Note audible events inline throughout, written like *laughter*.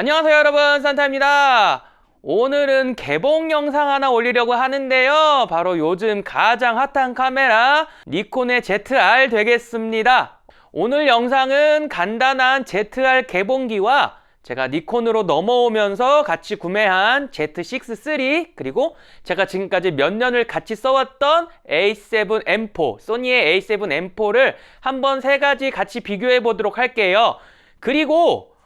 안녕하세요 여러분. 산타입니다. 오늘은 개봉 영상 하나 올리려고 하는데요. 바로 요즘 가장 핫한 카메라 니콘의 ZR 되겠습니다. 오늘 영상은 간단한 ZR 개봉기와 제가 니콘으로 넘어오면서 같이 구매한 Z6 III 그리고 제가 지금까지 몇 년을 같이 써왔던 A7 M4 소니의 A7 M4를 한번 세 가지 같이 비교해 보도록 할게요. 그리고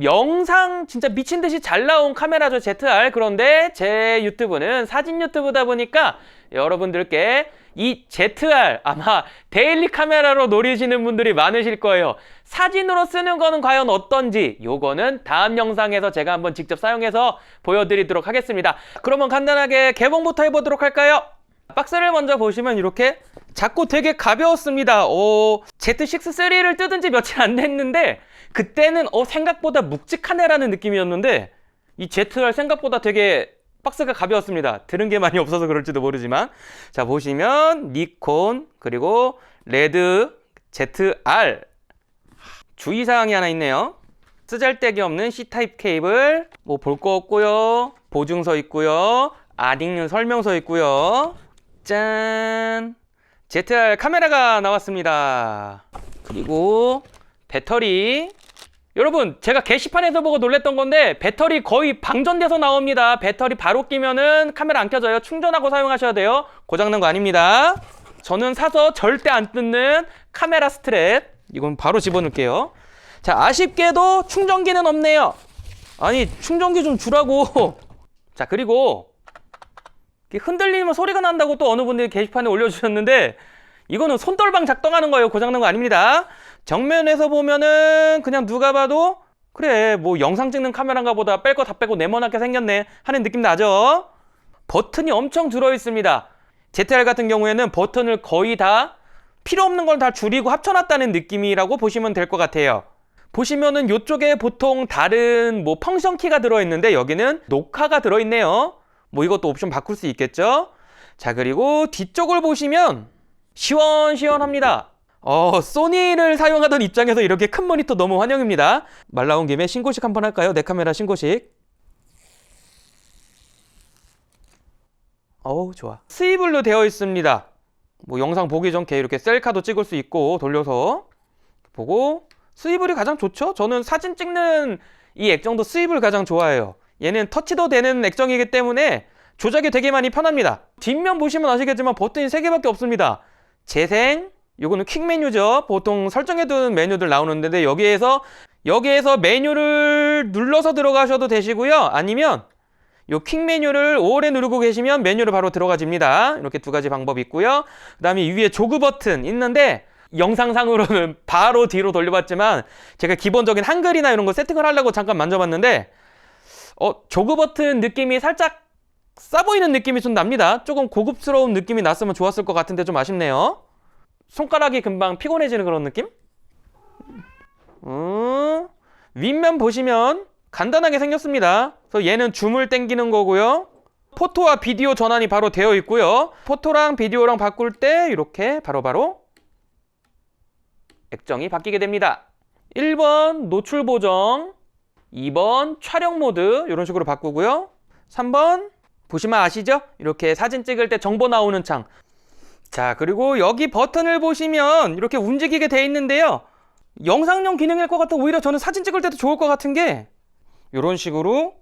영상 진짜 미친 듯이 잘 나온 카메라죠 ZR 그런데 제 유튜브는 사진 유튜브다 보니까 여러분들께 이 ZR 아마 데일리 카메라로 노리시는 분들이 많으실 거예요 사진으로 쓰는 거는 과연 어떤지 요거는 다음 영상에서 제가 한번 직접 사용해서 보여드리도록 하겠습니다 그러면 간단하게 개봉부터 해보도록 할까요? 박스를 먼저 보시면 이렇게 작고 되게 가벼웠습니다. 오, Z6-3를 뜯은 지 며칠 안 됐는데 그때는 어 생각보다 묵직하네라는 느낌이었는데 이 ZR 생각보다 되게 박스가 가벼웠습니다. 들은 게 많이 없어서 그럴지도 모르지만 자 보시면 니콘 그리고 레드 ZR 주의사항이 하나 있네요. 쓰잘데기 없는 C타입 케이블 뭐 볼 거 없고요. 보증서 있고요. 안 읽는 설명서 있고요. 짠! ZR 카메라가 나왔습니다. 그리고 배터리. 여러분, 제가 게시판에서 보고 놀랬던 건데 배터리 거의 방전돼서 나옵니다. 배터리 바로 끼면은 카메라 안 켜져요. 충전하고 사용하셔야 돼요. 고장난 거 아닙니다. 저는 사서 절대 안 뜯는 카메라 스트랩. 이건 바로 집어넣을게요. 자, 아쉽게도 충전기는 없네요. 아니, 충전기 좀 주라고. *laughs* 자, 그리고 흔들리면 소리가 난다고 또 어느 분들이 게시판에 올려주셨는데 이거는 손떨방 작동하는 거예요. 고장난 거 아닙니다. 정면에서 보면은 그냥 누가 봐도 그래 뭐 영상 찍는 카메라인가 보다 뺄 거 다 빼고 네모나게 생겼네 하는 느낌 나죠? 버튼이 엄청 들어 있습니다. ZR 같은 경우에는 버튼을 거의 다 필요 없는 걸 다 줄이고 합쳐놨다는 느낌이라고 보시면 될 것 같아요. 보시면은 이쪽에 보통 다른 뭐 펑션 키가 들어있는데 여기는 녹화가 들어있네요. 뭐 이것도 옵션 바꿀 수 있겠죠? 자, 그리고 뒤쪽을 보시면 시원시원합니다. 어, 소니를 사용하던 입장에서 이렇게 큰 모니터 너무 환영입니다. 말 나온 김에 신고식 한번 할까요? 내 카메라 신고식. 어우, 좋아. 스위블로 되어 있습니다. 뭐 영상 보기 전에 이렇게 셀카도 찍을 수 있고 돌려서 보고 스위블이 가장 좋죠? 저는 사진 찍는 이 액정도 스위블 가장 좋아해요. 얘는 터치도 되는 액정이기 때문에 조작이 되게 많이 편합니다. 뒷면 보시면 아시겠지만 버튼이 3개밖에 없습니다. 재생, 요거는 퀵 메뉴죠. 보통 설정해둔 메뉴들 나오는데 여기에서 여기에서 메뉴를 눌러서 들어가셔도 되시고요. 아니면 요퀵 메뉴를 오래 누르고 계시면 메뉴로 바로 들어가집니다. 이렇게 두 가지 방법이 있고요. 그 다음에 위에 조그 버튼 있는데 영상상으로는 *laughs* 바로 뒤로 돌려봤지만 제가 기본적인 한글이나 이런 거 세팅을 하려고 잠깐 만져봤는데 어, 조그 버튼 느낌이 살짝 싸 보이는 느낌이 좀 납니다. 조금 고급스러운 느낌이 났으면 좋았을 것 같은데 좀 아쉽네요. 손가락이 금방 피곤해지는 그런 느낌? 음, 윗면 보시면 간단하게 생겼습니다. 그래서 얘는 줌을 땡기는 거고요. 포토와 비디오 전환이 바로 되어 있고요. 포토랑 비디오랑 바꿀 때 이렇게 바로바로 액정이 바뀌게 됩니다. 1번 노출 보정, 2번 촬영 모드 이런 식으로 바꾸고요. 3번 보시면 아시죠? 이렇게 사진 찍을 때 정보 나오는 창. 자, 그리고 여기 버튼을 보시면 이렇게 움직이게 돼 있는데요. 영상용 기능일 것 같아 오히려 저는 사진 찍을 때도 좋을 것 같은 게 이런 식으로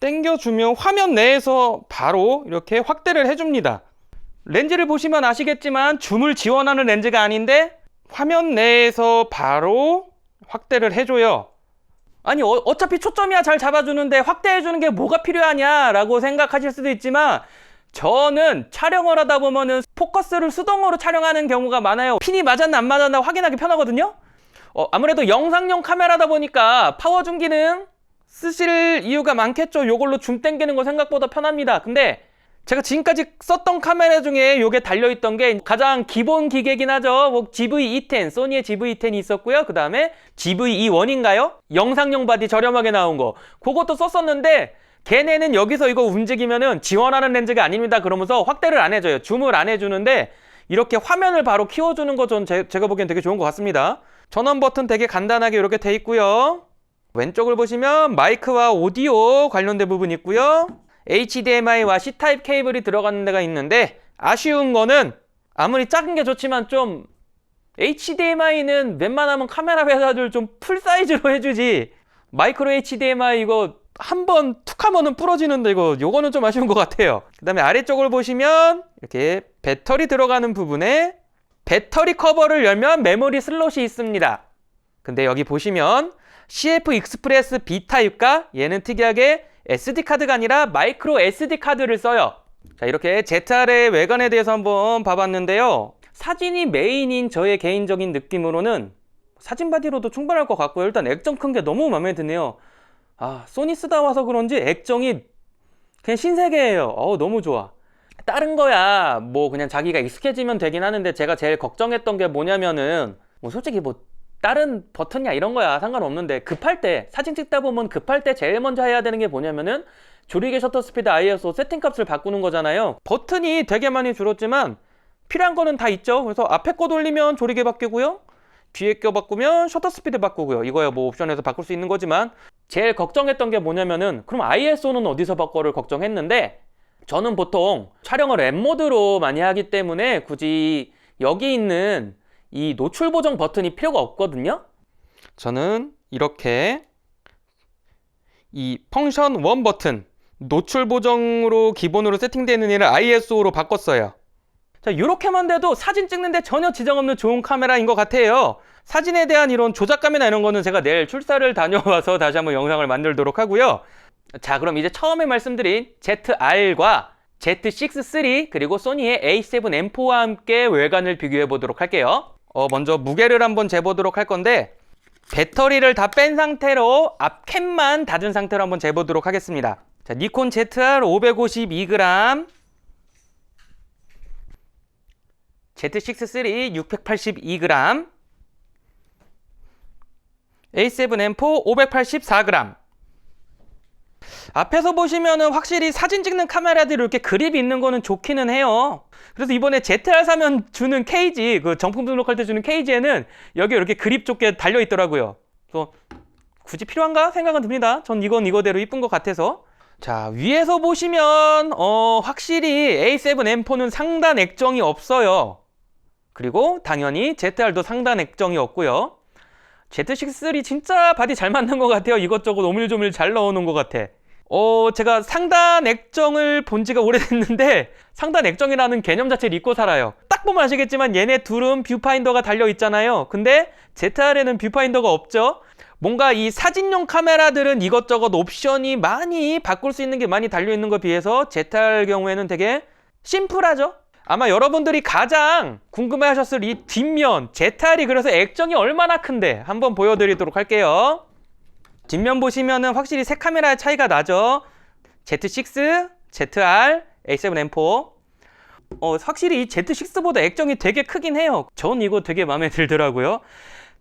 당겨주면 화면 내에서 바로 이렇게 확대를 해줍니다. 렌즈를 보시면 아시겠지만 줌을 지원하는 렌즈가 아닌데 화면 내에서 바로 확대를 해줘요. 아니 어, 차피 초점이야 잘 잡아주는데 확대해주는 게 뭐가 필요하냐라고 생각하실 수도 있지만 저는 촬영을 하다 보면은 포커스를 수동으로 촬영하는 경우가 많아요. 핀이 맞았나 안 맞았나 확인하기 편하거든요. 어, 아무래도 영상용 카메라다 보니까 파워 줌 기능 쓰실 이유가 많겠죠. 요걸로 줌 땡기는 거 생각보다 편합니다. 근데 제가 지금까지 썼던 카메라 중에 요게 달려있던 게 가장 기본 기계긴 하죠. 뭐 GV-E10, 소니의 GV-E10이 있었고요. 그 다음에 GV-E1인가요? 영상용 바디 저렴하게 나온 거. 그것도 썼었는데 걔네는 여기서 이거 움직이면은 지원하는 렌즈가 아닙니다. 그러면서 확대를 안 해줘요. 줌을 안 해주는데 이렇게 화면을 바로 키워주는 거 전 제가 보기엔 되게 좋은 것 같습니다. 전원 버튼 되게 간단하게 이렇게 돼 있고요. 왼쪽을 보시면 마이크와 오디오 관련된 부분이 있고요. HDMI와 C타입 케이블이 들어가는 데가 있는데 아쉬운 거는 아무리 작은 게 좋지만 좀 HDMI는 웬만하면 카메라 회사들 좀 풀 사이즈로 해주지. 마이크로 HDMI 이거 한 번 툭 하면은 부러지는데 이거 요거는 좀 아쉬운 것 같아요. 그 다음에 아래쪽을 보시면 이렇게 배터리 들어가는 부분에 배터리 커버를 열면 메모리 슬롯이 있습니다. 근데 여기 보시면 CF 익스프레스 B 타입과 얘는 특이하게 SD 카드가 아니라 마이크로 SD 카드를 써요. 자, 이렇게 ZR의 외관에 대해서 한번 봐봤는데요. 사진이 메인인 저의 개인적인 느낌으로는 사진 바디로도 충분할 것 같고요. 일단 액정 큰 게 너무 마음에 드네요. 아, 소니 쓰다 와서 그런지 액정이 그냥 신세계예요. 어우, 너무 좋아. 다른 거야 뭐 그냥 자기가 익숙해지면 되긴 하는데 제가 제일 걱정했던 게 뭐냐면은 뭐 솔직히 뭐 다른 버튼이야 이런 거야. 상관없는데 급할 때 사진 찍다 보면 급할 때 제일 먼저 해야 되는 게 뭐냐면은 조리개 셔터 스피드 ISO 세팅 값을 바꾸는 거잖아요. 버튼이 되게 많이 줄었지만 필요한 거는 다 있죠. 그래서 앞에 거 돌리면 조리개 바뀌고요. 뒤에 거 바꾸면 셔터 스피드 바꾸고요. 이거야 뭐 옵션에서 바꿀 수 있는 거지만 제일 걱정했던 게 뭐냐면은 그럼 ISO는 어디서 바꿔를 걱정했는데 저는 보통 촬영을 M 모드로 많이 하기 때문에 굳이 여기 있는 이 노출 보정 버튼이 필요가 없거든요. 저는 이렇게 이 펑션 1 버튼 노출 보정으로 기본으로 세팅되는 애를 ISO로 바꿨어요. 자, 이렇게만 돼도 사진 찍는데 전혀 지장 없는 좋은 카메라인 것 같아요. 사진에 대한 이런 조작감이나 이런 거는 제가 내일 출사를 *laughs* 다녀와서 다시 한번 영상을 만들도록 하고요. 자, 그럼 이제 처음에 말씀드린 ZR과 Z6-3 그리고 소니의 A7M4와 함께 외관을 비교해 보도록 할게요. 어, 먼저 무게를 한번 재보도록 할 건데 배터리를 다 뺀 상태로 앞캡만 닫은 상태로 한번 재보도록 하겠습니다. 자, 니콘 ZR 552g Z6-3 682g A7M4 584g 앞에서 보시면은 확실히 사진 찍는 카메라들이 이렇게 그립이 있는 거는 좋기는 해요. 그래서 이번에 ZR 사면 주는 케이지, 그 정품 등록할 때 주는 케이지에는 여기 이렇게 그립 좋게 달려 있더라고요. 그래서 굳이 필요한가 생각은 듭니다. 전 이건 이거대로 이쁜 것 같아서. 자, 위에서 보시면 어, 확실히 A7M4는 상단 액정이 없어요. 그리고 당연히 ZR도 상단 액정이 없고요. Z6-3 진짜 바디 잘 만든 것 같아요. 이것저것 오밀조밀 잘 넣어놓은 것 같아. 어, 제가 상단 액정을 본 지가 오래됐는데 *laughs* 상단 액정이라는 개념 자체를 잊고 살아요. 딱 보면 아시겠지만 얘네 둘은 뷰파인더가 달려 있잖아요. 근데 ZR에는 뷰파인더가 없죠. 뭔가 이 사진용 카메라들은 이것저것 옵션이 많이 바꿀 수 있는 게 많이 달려 있는 것에 비해서 ZR 경우에는 되게 심플하죠. 아마 여러분들이 가장 궁금해 하셨을 이 뒷면 ZR이 그래서 액정이 얼마나 큰데 한번 보여드리도록 할게요. 뒷면 보시면은 확실히 세 카메라의 차이가 나죠? Z6, ZR, A7M4 어, 확실히 이 Z6보다 액정이 되게 크긴 해요. 전 이거 되게 마음에 들더라고요.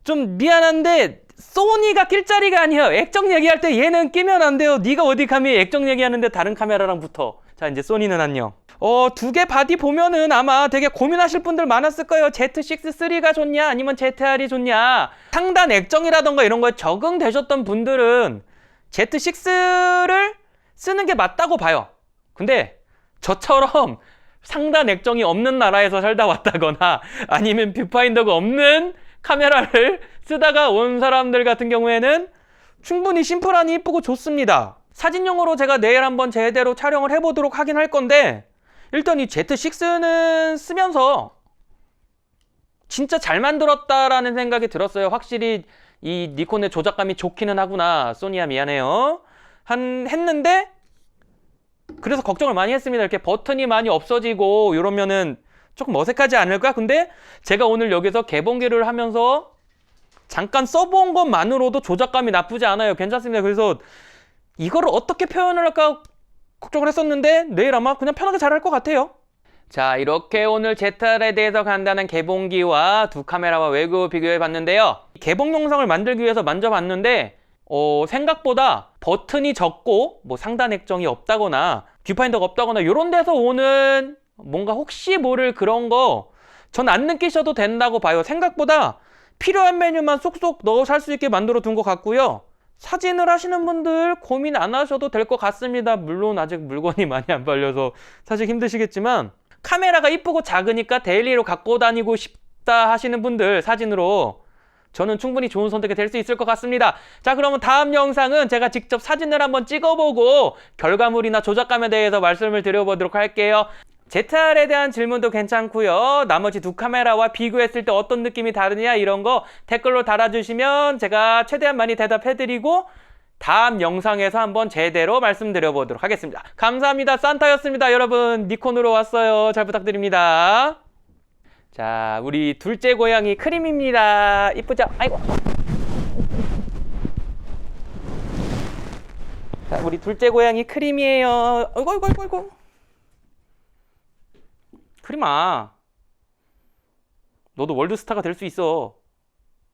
좀 미안한데 소니가 낄 자리가 아니에요. 액정 얘기할 때 얘는 끼면 안 돼요. 네가 어디 감히 액정 얘기하는데 다른 카메라랑 붙어. 자 이제 소니는 안녕 어, 두 개 바디 보면은 아마 되게 고민하실 분들 많았을 거예요. Z6-3가 좋냐, 아니면 ZR이 좋냐. 상단 액정이라던가 이런 거에 적응되셨던 분들은 Z6를 쓰는 게 맞다고 봐요. 근데 저처럼 상단 액정이 없는 나라에서 살다 왔다거나 아니면 뷰파인더가 없는 카메라를 쓰다가 온 사람들 같은 경우에는 충분히 심플하니 이쁘고 좋습니다. 사진용으로 제가 내일 한번 제대로 촬영을 해보도록 하긴 할 건데 일단 이 Z6는 쓰면서 진짜 잘 만들었다라는 생각이 들었어요. 확실히 이 니콘의 조작감이 좋기는 하구나. 소니야 미안해요. 한 했는데 그래서 걱정을 많이 했습니다. 이렇게 버튼이 많이 없어지고 이러면은 조금 어색하지 않을까? 근데 제가 오늘 여기서 개봉기를 하면서 잠깐 써본 것만으로도 조작감이 나쁘지 않아요. 괜찮습니다. 그래서 이거를 어떻게 표현을 할까 걱정을 했었는데 내일 아마 그냥 편하게 잘 할 것 같아요. 자 이렇게 오늘 ZR에 대해서 간단한 개봉기와 두 카메라와 외구 비교해 봤는데요. 개봉 영상을 만들기 위해서 만져봤는데 어, 생각보다 버튼이 적고 뭐 상단 액정이 없다거나 뷰파인더가 없다거나 이런 데서 오는 뭔가 혹시 모를 그런 거 전 안 느끼셔도 된다고 봐요. 생각보다 필요한 메뉴만 쏙쏙 넣어 살 수 있게 만들어 둔 것 같고요. 사진을 하시는 분들 고민 안 하셔도 될 것 같습니다. 물론 아직 물건이 *laughs* 많이 안 팔려서 사실 힘드시겠지만 카메라가 이쁘고 작으니까 데일리로 갖고 다니고 싶다 하시는 분들 사진으로 저는 충분히 좋은 선택이 될 수 있을 것 같습니다. 자, 그러면 다음 영상은 제가 직접 사진을 한번 찍어보고 결과물이나 조작감에 대해서 말씀을 드려보도록 할게요. ZR에 대한 질문도 괜찮고요. 나머지 두 카메라와 비교했을 때 어떤 느낌이 다르냐 이런 거 댓글로 달아주시면 제가 최대한 많이 대답해드리고 다음 영상에서 한번 제대로 말씀드려보도록 하겠습니다. 감사합니다. 산타였습니다. 여러분 니콘으로 왔어요. 잘 부탁드립니다. 자, 우리 둘째 고양이 크림입니다. 이쁘죠? 아이고. 자, 우리 둘째 고양이 크림이에요. 아이고, 아이고, 아이고. 크림아. 너도 월드스타가 될 수 있어.